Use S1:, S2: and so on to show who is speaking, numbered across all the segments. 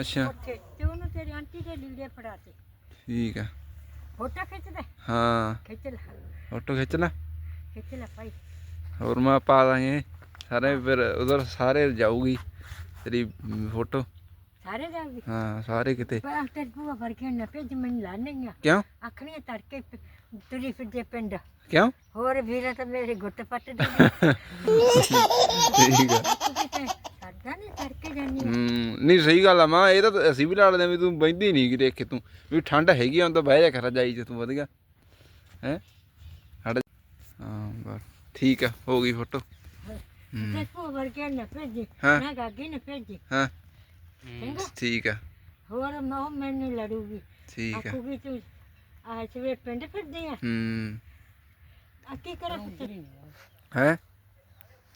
S1: ਅੱਛਾ।
S2: ਉੱਥੇ ਤੇ ਉਹਨੂੰ ਤੇਰੀ ਆਂਟੀ ਦੇ ਲੀੜੇ ਫੜਾਤੇ।
S1: ਠੀਕ ਆ।
S2: ਫੋਟੋ ਖਿੱਚਦੇ
S1: ਹਾਂ।
S2: ਖਿੱਚ ਲੈ।
S1: ਫੋਟੋ ਖਿੱਚ ਲੈ।
S2: ਖਿੱਚ ਲੈ ਭਾਈ।
S1: ਹੋਰ ਮੈਂ ਪਾ ਦਾਂਗੇ। ਸਾਰੇ ਫਿਰ ਉਧਰ ਸਾਰੇ ਜਾਊਗੀ ਤੇਰੀ ਫੋਟੋ।
S2: ਸਾਰੇ ਜਾਊਗੀ?
S1: ਹਾਂ ਸਾਰੇ ਕਿਤੇ।
S2: ਪਰ ਤੇਰੀ ਭੂਆ ਵਰ ਕੇ ਨਾ ਭੇਜ ਮੈਨੂੰ ਲਾਣੀ ਆ।
S1: ਕਿਉਂ?
S2: ਆਖਣੀ ਤੜਕੇ ਤੁਰੀ ਫਿਰਦੇ ਪਿੰਡ।
S1: ਕਿਉਂ?
S2: ਹੋਰ ਵੀਰਾ ਤਾਂ ਮੇਰੇ ਗੁੱਟ ਪੱਟ ਦੇ
S1: ਠੀਕ ਆ।
S2: ਨਹੀਂ
S1: ਸਹੀ ਗੱਲ ਆ ਮਾਂ ਇਹ ਤਾਂ ਅਸੀਂ ਵੀ ਲੜਦੇ ਵੀ ਤੂੰ ਬੈਂਦੀ ਨਹੀਂ ਕਿ ਦੇਖੇ ਤੂੰ। ਵੀ ਠੰਡ ਹੈਗੀ ਹੁਣ ਤਾਂ ਬਹਿ ਜਾ ਕਰ ਜਾਈ ਜੇ ਤੂੰ ਵਧੀਆ। ਹੈ? ਹਟ ਹਾਂ ਬਸ ਠੀਕ ਆ ਹੋ ਗਈ ਫੋਟੋ।
S2: ਤੇ ਭੂਆ ਵਰ ਕੇ ਨਾ ਭੇਜੀ
S1: ਹਾਂ।
S2: ਮੈਂ ਗਾਗੀ ਨੇ ਭੇਜੀ।
S1: ਹਾਂ।
S2: ਚੰਗਾ।
S1: ਠੀਕ ਆ।
S2: ਹੋਰ ਮੈਂ ਉਹ ਮੈਨੂੰ ਲੜੂਗੀ।
S1: ਠੀਕ ਆ।
S2: ਆਖੂਗੀ ਤੂੰ ਆ ਸਵੇ ਪਿੰਡ ਫਿਰਦੀ ਆ।
S1: ਹੂੰ।
S2: ਆ ਕੀ ਕਰਾਂ ਪੁੱਤ?
S1: ਹੈ?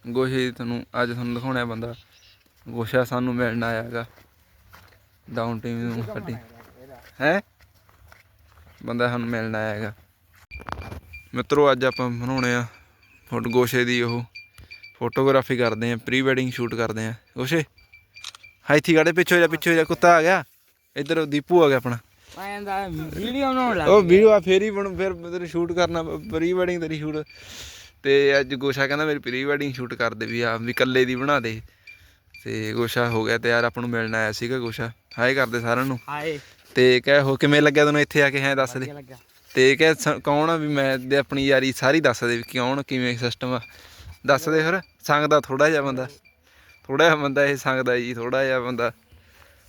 S1: ਗੋਸ਼ੇ ਤੁਹਾਨੂੰ ਅੱਜ ਤੁਹਾਨੂੰ ਦਿਖਾਉਣਾ ਬੰਦਾ। ਗੋਸ਼ਾ ਸਾਨੂੰ ਮਿਲਣ ਆਇਆਗਾ ਡਾਊਨ ਟੀਮ ਨੂੰ ਸਾਡੀ ਹੈ? ਬੰਦਾ ਸਾਨੂੰ ਮਿਲਣ ਆਇਆ ਹੈਗਾ। ਮਿੱਤਰੋ ਅੱਜ ਆਪਾਂ ਬਣਾਉਣੇ ਆ ਫੋਟੋ ਗੋਸ਼ੇ ਦੀ ਉਹ ਫੋਟੋਗ੍ਰਾਫੀ ਕਰਦੇ ਆ ਪ੍ਰੀ ਵੈਡਿੰਗ ਸ਼ੂਟ ਕਰਦੇ ਆ। ਗੋਸ਼ੇ ਹਾਈਥੀ ਗਾੜੇ ਪਿੱਛੇ ਜਾ ਪਿੱਛੇ ਜਾ ਕੁੱਤਾ ਆ ਗਿਆ? ਇੱਧਰ ਦੀਪੂ ਆ ਗਿਆ ਆਪਣਾ।
S3: ਆਂਦਾ ਵੀਡੀਓ ਬਣਾਉਣ ਲੱਗ
S1: ਉਹ ਵੀਡੀਓ ਆ ਫੇਰ ਹੀ ਬਣ ਫਿਰ ਤੇਰੀ ਸ਼ੂਟ ਕਰਨਾ ਪ੍ਰੀ ਵੈਡਿੰਗ ਤੇਰੀ ਸ਼ੂਟ ਤੇ ਅੱਜ ਗੋਸ਼ਾ ਕਹਿੰਦਾ ਮੇਰੀ ਪ੍ਰੀ ਵੈਡਿੰਗ ਸ਼ੂਟ ਕਰ ਦੇ ਵੀ ਆ ਵੀ ਇਕੱਲੇ ਦੀ ਬਣਾ ਦੇ। ਤੇ ਗੋਸ਼ਾ ਹੋ ਗਿਆ ਤਿਆਰ ਆਪਾਂ ਨੂੰ ਮਿਲਣ ਆਇਆ ਸੀਗਾ ਗੋਸ਼ਾ। ਹਾਏ ਕਰਦੇ ਸਾਰਿਆਂ ਨੂੰ।
S3: ਹਾਏ
S1: ਤੇ ਕਹਿ ਹੋ ਕਿਵੇਂ ਲੱਗਿਆ ਤੈਨੂੰ ਇੱਥੇ ਆ ਕੇ ਹੈ ਦੱਸ ਦੇ। ਤੇ ਕਹਿ ਕੌਣ ਆ ਵੀ ਮੈਂ ਤੇ ਆਪਣੀ ਯਾਰੀ ਸਾਰੀ ਦੱਸ ਦੇ ਵੀ ਕੌਣ ਕਿਵੇਂ ਸਿਸਟਮ ਆ। ਦੱਸ ਦੇ ਫਿਰ ਸੰਗਦਾ ਥੋੜਾ ਜਿਹਾ ਬੰਦਾ। ਥੋੜਾ ਜਿਹਾ ਬੰਦਾ ਇਹ ਸੰਗਦਾ ਜੀ ਥੋੜਾ ਜਿਹਾ ਬੰਦਾ।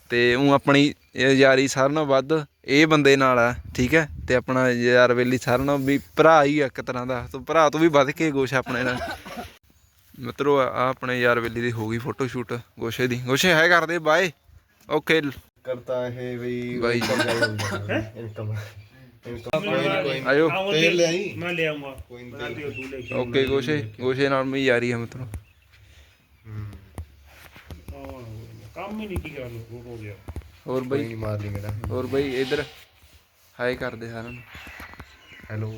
S1: ਤੇ ਉਹ ਆਪਣੀ ਯਾਰੀ ਸਾਰਿਆਂ ਨਾਲੋਂ ਵੱਧ ਇਹ ਬੰਦੇ ਨਾਲ ਆ ਠੀਕ ਹੈ? ਤੇ ਆਪਣਾ ਯਾਰ ਵੇਲੀ ਸਾਰਿਆਂ ਨਾਲੋਂ ਵੀ ਭਰਾ ਹੀ ਆ ਇੱਕ ਤਰ੍ਹਾਂ ਦਾ। ਤੂੰ ਭਰਾ ਤੋਂ ਵੀ ਵੱਧ ਕੇ ਗੋਸ਼ ਆਪਣੇ ਨਾਲ। ਮਿੱਤਰੋ ਆ ਆਪਣੇ ਯਾਰ ਵੇਲੀ ਦੀ ਹੋ ਗਈ ਫੋਟੋ ਸ਼ੂਟ ਗੋਸ਼ੇ ਦੀ। ਗੋਸ਼ੇ ਹੈ ਕਰਦੇ ਬਾਏ ਓਕੇ
S4: ਕਰਤਾ
S1: ਹੈ।
S4: ਬਈ ਬਾਈ
S1: ਆਇਓ।
S5: ਤੇਲ ਲੈ
S4: ਆਈ
S5: ਮੈਂ ਲੈ ਆਉਂਗਾ
S1: ਓਕੇ ਗੋਸ਼ੇ। ਗੋਸ਼ੇ ਨਾਲ ਮੇਰੀ ਯਾਰੀ ਹੈ ਮਿੱਤਰੋ।
S5: ਕੰਮ ਹੀ ਨਹੀਂ ਕੀ ਮੇਰਾ
S1: ਹੋਰ ਬਈ ਇਧਰ। ਹਾਈ ਕਰਦੇ ਸਾਰਿਆਂ ਨੂੰ।
S4: ਹੈਲੋ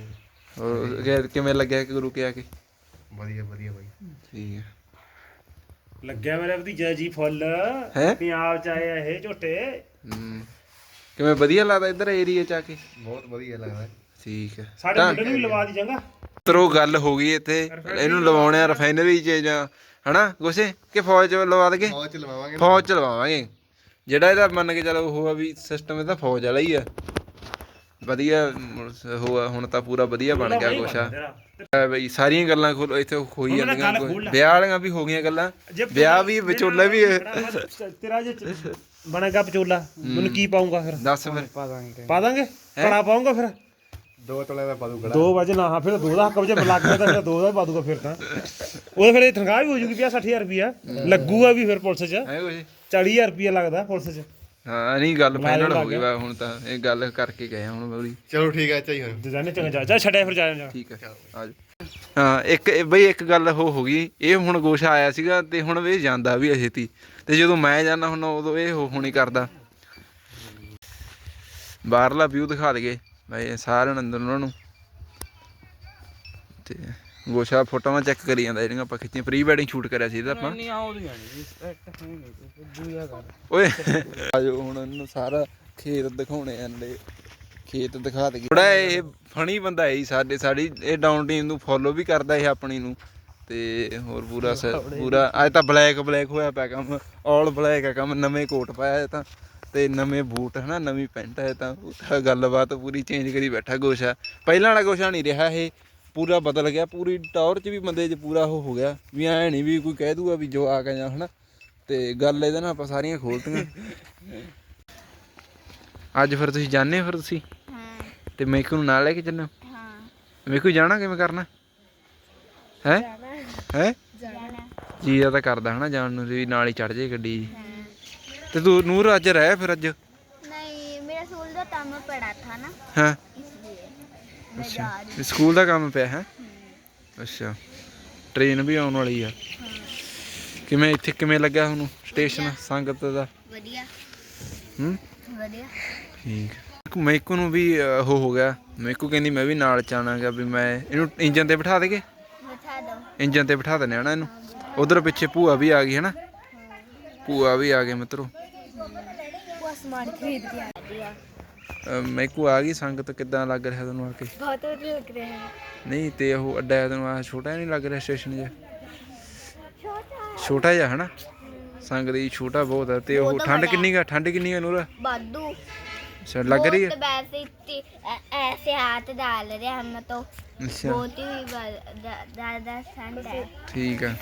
S1: ਹੋਰ ਕਿਵੇਂ ਲੱਗਿਆ ਗੁਰੂ ਕੇ ਆ ਕੇ?
S4: ਵਧੀਆ ਵਧੀਆ ਬਾਈ।
S1: ਠੀਕ ਹੈ
S5: ਲੱਗਿਆ ਮੇਰਾ ਭਤੀਜਾ ਜੀ ਫੁੱਲ।
S1: ਹੈਂ?
S5: ਪੰਜਾਬ ਚ ਇਹ ਝੋਟੇ।
S1: ਕਿਵੇਂ ਵਧੀਆ ਲੱਗਦਾ ਇੱਧਰ ਏਰੀਆ ਚ ਆ ਕੇ?
S4: ਬਹੁਤ ਵਧੀਆ ਲੱਗਦਾ।
S1: ਠੀਕ ਹੈ
S5: ਸਾਡੇ ਮੁੰਡੇ ਨੂੰ ਲਵਾ ਦੀ ਚੰਗਾ
S1: ਤਰੋ ਗੱਲ ਹੋ ਗਈ ਇੱਥੇ। ਇਹਨੂੰ ਲਵਾਉਣੇ ਆ ਰਿਫਾਈਨਰੀ ਚ ਜਾਂ ਹਨਾ ਗੁੱਸੇ ਕਿ ਫੌਜ ਚ ਲਵਾ ਦੇਗੇ
S4: ਫੌਜ ਚ ਲਵਾਵਾਂਗੇ।
S1: ਫੌਜ ਚ ਲਵਾਵਾਂਗੇ। ਜਿਹੜਾ ਇਹਦਾ ਮੰਨ ਕੇ ਚੱਲ ਉਹ ਆ ਵੀ ਸਿਸਟਮ ਇਹਦਾ ਫੌਜ ਵਾਲਾ ਹੀ ਆ। ਵਧੀਆ ਹੋਆ ਹੁਣ ਤਾਂ ਪੂਰਾ ਵਧੀਆ ਬਣ ਗਿਆ ਕੁਛ ਆ। ਬਈ ਸਾਰੀਆਂ ਗੱਲਾਂ ਖੋਲ ਇੱਥੇ
S5: ਹੋਈ
S1: ਜਾਂਦੀਆਂ ਵਿਆਹ ਵਾਲੀਆਂ ਵੀ ਹੋ ਗਈਆਂ ਗੱਲਾਂ। ਵਿਆਹ ਵੀ ਵਿਚੋਲਾ ਵੀ
S5: ਤੇਰਾ ਜੇ ਬਣੇਗਾ ਵਿਚੋਲਾ ਮੈਨੂੰ ਕੀ ਪਾਉਂਗਾ ਫਿਰ?
S1: ਦੱਸ ਫਿਰ।
S3: ਪਾ ਦਾਂਗੇ
S5: ਪਾ ਪਾਉਂਗਾ ਫਿਰ?
S4: ਦੋ ਤਲੇ ਦਾ ਪਾ ਦੂਗਾ
S5: ਦੋ ਵਜੇ ਨਾ ਫਿਰ ਦੋ ਦਾ ਹੱਕ ਵਜੇ ਲੱਗ ਤਾਂ ਦੋ ਦਾ ਪਾ ਦੂਗਾ ਫਿਰ ਤਾਂ। ਉਹ ਫਿਰ ਇਹ ਤਨਖਾਹ ਵੀ ਹੋ ਜੂਗੀ 50 60000 ਰੁਪਿਆ ਲੱਗੂਗਾ ਵੀ ਫਿਰ ਪੁਲਿਸ 'ਚ। 40000 ਰੁਪਿਆ ਲੱਗਦਾ ਪੁਲਿਸ 'ਚ।
S1: ਹਾਂ ਨਹੀਂ ਗੱਲ ਫਾਈਨਲ ਹੋ ਗਈ ਵਾ ਹੁਣ ਤਾਂ ਇਹ ਗੱਲ ਕਰਕੇ ਗਏ ਹੁਣ ਬਈ
S4: ਚਲੋ ਠੀਕ ਹੈ ਚਾਹੀ ਹੁਣ
S5: ਜਾਨੇ ਚੰਗਾ ਜਾ ਜਾ ਛੱਡਿਆ ਫਿਰ ਜਾ ਜਾ।
S1: ਠੀਕ ਹੈ ਆਜ ਹਾਂ ਇੱਕ ਬਈ ਇੱਕ ਗੱਲ ਹੋ ਹੋ ਗਈ। ਇਹ ਹੁਣ ਗੋਸ਼ ਆਇਆ ਸੀਗਾ ਤੇ ਹੁਣ ਵੀ ਜਾਂਦਾ ਵੀ ਅਜੇ ਤੀ ਤੇ ਜਦੋਂ ਮੈਂ ਜਾਣਾ ਹੁਣ ਉਦੋਂ ਇਹ ਹੋ ਹੋਣੀ ਕਰਦਾ। ਬਾਹਰਲਾ ਵਿਊ ਦਿਖਾ ਦਈਏ। ਬਈ ਸਾਰਿਆਂ ਨੂੰ ਅੰਦਰ ਉਹਨਾਂ ਨੂੰ। ਤੇ ਗੋਸ਼ਾ ਫੋਟੋਆਂ ਚੈੱਕ ਕਰੀ ਜਾਂਦਾ ਜਿਹੜੀਆਂ ਆਪਾਂ ਖਿੱਚੀਆਂ ਪ੍ਰੀ ਵੈਡਿੰਗ ਸ਼ੂਟ ਕਰਿਆ ਸੀ ਇਹਦਾ ਆਪਾਂ।
S3: ਨਹੀਂ ਆਉਂਦੀਆਂ ਨਹੀਂ ਹੈ ਨਹੀਂ ਦੂਜਾ ਕਰ
S1: ਓਏ। ਆਜੋ ਹੁਣ ਇਹਨੂੰ ਸਾਰਾ ਖੇਤ ਦਿਖਾਉਣੇ ਆ ਨਾਲੇ ਖੇਤ ਦਿਖਾ ਦੇ ਥੋੜਾ ਇਹ ਫਣੀ ਬੰਦਾ ਹੈ ਜੀ ਸਾਡੇ ਸਾਡੀ ਇਹ ਡਾਊਨ ਟੀਮ ਨੂੰ ਫੋਲੋ ਵੀ ਕਰਦਾ ਇਹ ਆਪਣੀ ਨੂੰ। ਤੇ ਹੋਰ ਪੂਰਾ ਪੂਰਾ ਅੱਜ ਤਾਂ ਬਲੈਕ ਬਲੈਕ ਹੋਇਆ ਪਿਆ ਕੰਮ ਆਲ ਬਲੈਕ ਹੈ ਕੰਮ ਨਵੇਂ ਕੋਟ ਪਾਇਆ ਇਹ ਤਾਂ। ਤੇ ਨਵੇਂ ਬੂਟ ਹਨਾ ਨਵੀਂ ਪੈਂਟ ਹੈ ਤਾਂ। ਗੱਲਬਾਤ ਪੂਰੀ ਚੇਂਜ ਕਰੀ ਬੈਠਾ ਗੋਸ਼ਾ। ਪਹਿਲਾਂ ਵਾਲਾ ਗੋਸ਼ਾ ਨਹੀਂ ਰਿਹਾ ਇਹ। ਪੂਰਾ ਬਦਲ ਗਿਆ ਪੂਰੀ ਟੌਰ 'ਚ ਵੀ ਬੰਦੇ 'ਚ ਪੂਰਾ ਹੋ ਗਿਆ ਵੀ ਐ ਨਹੀਂ ਵੀ ਕੋਈ ਕਹਿ ਦੂਗਾ ਵੀ ਜੋ ਆ ਗਿਆ ਹਨਾ ਤੇ ਗੱਲ ਇਹਦੇ ਨਾਲ ਆਪਾਂ ਸਾਰੀਆਂ ਖੋਲਤੀਆਂ। ਅੱਜ ਫਿਰ ਤੁਸੀਂ ਜਾਣੇ ਫਿਰ ਤੁਸੀਂ?
S6: ਹਾਂ।
S1: ਤੇ ਮੇਕੂ ਨਾਲ ਲੈ ਕੇ ਚੱਲੋ
S6: ਹਾਂ?
S1: ਮੇਕੂ ਜਾਣਾ ਕਿਵੇਂ ਕਰਨਾ? ਹੈ? ਹੈ?
S6: ਜਾਣਾ।
S1: ਜੀ ਤਾਂ ਕਰਦਾ ਹਨਾ ਜਾਣ ਨੂੰ ਵੀ ਨਾਲ ਹੀ ਚੜ ਜੇ ਗੱਡੀ। ਤੇ ਤੂੰ ਨੂਰ ਅੱਜ ਰਹਿ ਫਿਰ ਅੱਜ?
S6: ਨਹੀਂ ਮੇਰਾ ਸਕੂਲ ਦਾ ਕੰਮ ਪੜਾ ਥਾ ਨਾ।
S1: ਹਾਂ?
S6: ਅੱਛਾ।
S1: ਸਕੂਲ ਦਾ ਕੰਮ ਪਿਆ ਹੈ? ਅੱਛਾ। ਟ੍ਰੇਨ ਵੀ ਆਉਣ ਵਾਲੀ ਆ। ਕਿਵੇਂ ਇੱਥੇ ਕਿਵੇਂ ਲੱਗਿਆ ਤੁਹਾਨੂੰ ਸਟੇਸ਼ਨ ਸੰਗਤ ਦਾ?
S6: ਵਧੀਆ।
S1: ਹੂੰ?
S6: ਵਧੀਆ।
S1: ਠੀਕ। ਮੈਕੂ ਨੂੰ ਵੀ ਉਹ ਹੋ ਗਿਆ। ਮੈਕੂ ਕਹਿੰਦੀ ਮੈਂ ਵੀ ਨਾਲ ਚਾਣਾਗਾ ਵੀ ਮੈਂ ਇਹਨੂੰ ਇੰਜਨ ਤੇ ਬਿਠਾ ਦੇਗੇ?
S6: ਬਿਠਾ ਦੋ।
S1: ਇੰਜਨ ਤੇ ਬਿਠਾ ਦਨੇ ਹਨਾ ਇਹਨੂੰ। ਉਧਰ ਪਿੱਛੇ ਭੂਆ ਵੀ ਆ ਗਈ ਹਨਾ? ਭੂਆ ਵੀ ਆ ਗਏ ਮਿੱਤਰੋ।
S6: ਸਮਾਨ ਖਰੀਦ ਕੇ ਆ
S1: ਗਈ ਮੈਕੂ ਆ ਗਈ ਸੰਗਤ ਕਿੱਦਾਂ ਲੱਗ ਰਿਹਾ ਤੁਹਾਨੂੰ ਆ ਕੇ?
S6: ਬਹੁਤ ਵਧੀਆ ਲੱਗ ਰਿਹਾ
S1: ਨਹੀਂ ਤੇ ਉਹ ਅੱਡਾ ਤੁਹਾਨੂੰ ਆ ਛੋਟਾ ਨਹੀਂ ਲੱਗ ਰਿਹਾ ਸਟੇਸ਼ਨ ਜਿਹਾ?
S6: ਛੋਟਾ
S1: ਛੋਟਾ ਜਿਹਾ ਹਨਾ? ਸੰਗਤ ਦੀ ਛੋਟਾ ਬਹੁਤ ਹੈ ਤੇ ਉਹ ਠੰਡ ਕਿੰਨੀ ਗਾ ਠੰਡ ਕਿੰਨੀ ਹੈ ਨੂਰਾ?
S6: ਬਾਦੂ
S1: ਅੱਛਾ ਲੱਗ ਰਹੀ ਹੈ?
S6: ਵੈਸੇ ਹੀ ਐਸੇ ਹੱਥ ਡਾਲ ਰਹੇ ਹਨ ਤਾਂ।
S1: ਅੱਛਾ।
S6: ਬਹੁਤ ਹੀ ਜ਼ਿਆਦਾ ਠੰਡ ਹੈ।
S1: ਠੀਕ ਹੈ